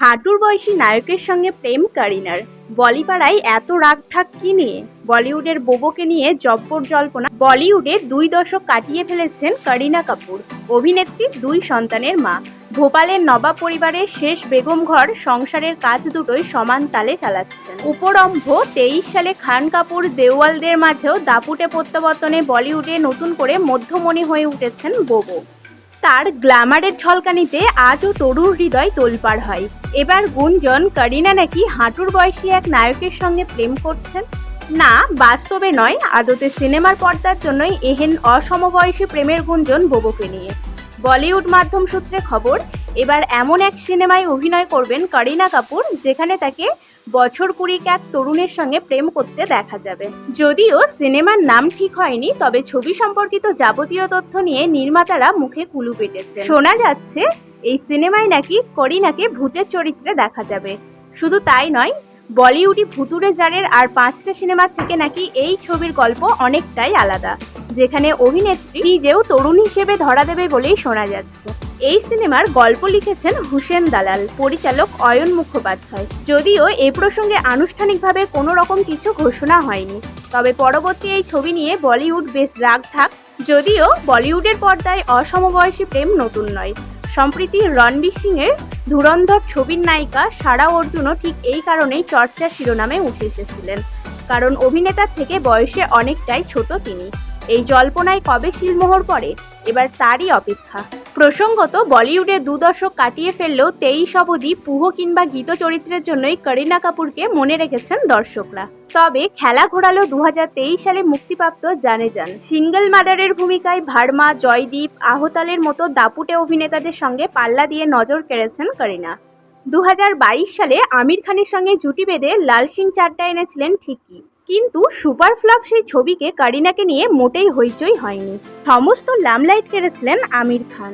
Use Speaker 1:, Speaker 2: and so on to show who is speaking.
Speaker 1: হাঁটুর বয়সী নায়কের সঙ্গে প্রেম করিনার। বলিপাড়ায় এত রাগঢাক কি নিয়ে? বলিউডের বোবোকে নিয়ে জব্বর জল্পনা। বলিউডে দুই দশক কাটিয়ে ফেলেছেন করিনা কাপুর। অভিনেত্রী, দুই সন্তানের মা। ভোপালের নবাব পরিবারের শেষ বেগম ঘর সংসারের কাজ দুটোই সমান তালে চালাচ্ছেন। উপরম্ভ তেইশ সালে খান কাপুর দেওয়ালদের মাঝেও দাপুটে প্রত্যাবর্তনে বলিউডে নতুন করে মধ্যমণি হয়ে উঠেছেন বোবো। তার গ্ল্যামারের ঝলকানিতে আজও তরুর হৃদয় তোলপাড় হয়। এবার গুঞ্জন, করিনা নাকি হাঁটুর বয়সী এক নায়কের সঙ্গে প্রেম করছেন? না, বাস্তবে নয়। আদতে সিনেমার পর্দার জন্যই এহেন অসমবয়সী প্রেমের গুঞ্জন বোবোকে নিয়ে। বলিউড মাধ্যম সূত্রে খবর, এবার এমন এক সিনেমায় অভিনয় করবেন করিনা কাপুর, যেখানে তাকে বছর কুড়িক এক তরুণের সঙ্গে প্রেম করতে দেখা যাবে। যদিও সিনেমার নাম ঠিক হয়নি, তবে ছবি সম্পর্কিত যাবতীয় তথ্য নিয়ে নির্মাতারা মুখে কুলু পেটেছে শোনা যাচ্ছে, এই সিনেমায় নাকি করিনাকে ভূতের চরিত্রে দেখা যাবে। শুধু তাই নয় বলিউডি ভুতুরে জারের আর পাঁচটা সিনেমার থেকে নাকি এই ছবির গল্প অনেকটাই আলাদা। যেখানে অভিনেত্রী নিজেও তরুণ হিসেবে ধরা দেবে বলেই শোনা যাচ্ছে। এই সিনেমার গল্প লিখেছেন হুসেন দালাল, পরিচালক অয়ন মুখোপাধ্যায়। যদিও এ প্রসঙ্গে আনুষ্ঠানিকভাবে কোনো রকম কিছু ঘোষণা হয়নি। তবে পরবর্তী এই ছবি নিয়ে বলিউড বেশ রাগ ঠাক যদিও বলিউডের পর্দায় অসমবয়সী প্রেম নতুন নয়। সম্প্রতি রণবীর সিংয়ের ধুরন্ধর ছবির নায়িকা সারা অর্জুনও ঠিক এই কারণেই চর্চা শিরোনামে উঠে এসেছিলেন। কারণ অভিনেতার থেকে বয়সে অনেকটাই ছোট তিনি। এই জল্পনায় কবে শিলমোহর পড়ে, এবার তারই অপেক্ষা। প্রসঙ্গত, বলিউডে দু দশক কাটিয়ে ফেললেও তেইশ অবধি পুহ কিংবা গীত চরিত্রের জন্যই করিনা কাপুরকে মনে রেখেছেন দর্শকরা। তবে খেলা ঘোরালো দু হাজার তেইশ সালে মুক্তিপ্রাপ্ত জানে যান সিঙ্গেল মাদারের ভূমিকায় ভার্মা, জয়দীপ, আহতালের মতো দাপুটে অভিনেতাদের সঙ্গে পাল্লা দিয়ে নজর কেড়েছেন করিনা। দু হাজার বাইশ সালে আমির খানের সঙ্গে জুটি বেঁধে লাল সিং চাড্ডা এনেছিলেন ঠিকই। কিন্তু সুপার ফ্লপ সেই ছবিকে কারিনাকে নিয়ে মোটেই হইচই হয়নি। সমস্ত ল্যামলাইট কেড়েছিলেন আমির খান।